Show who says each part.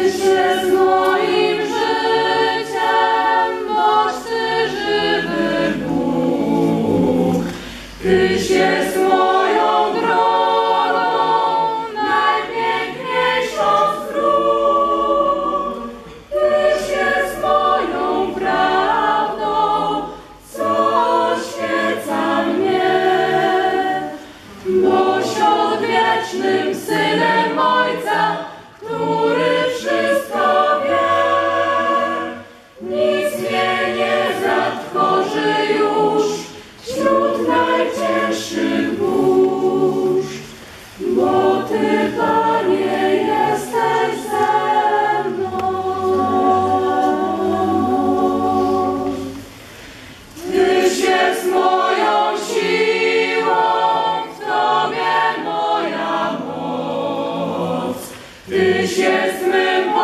Speaker 1: się. Tyś mym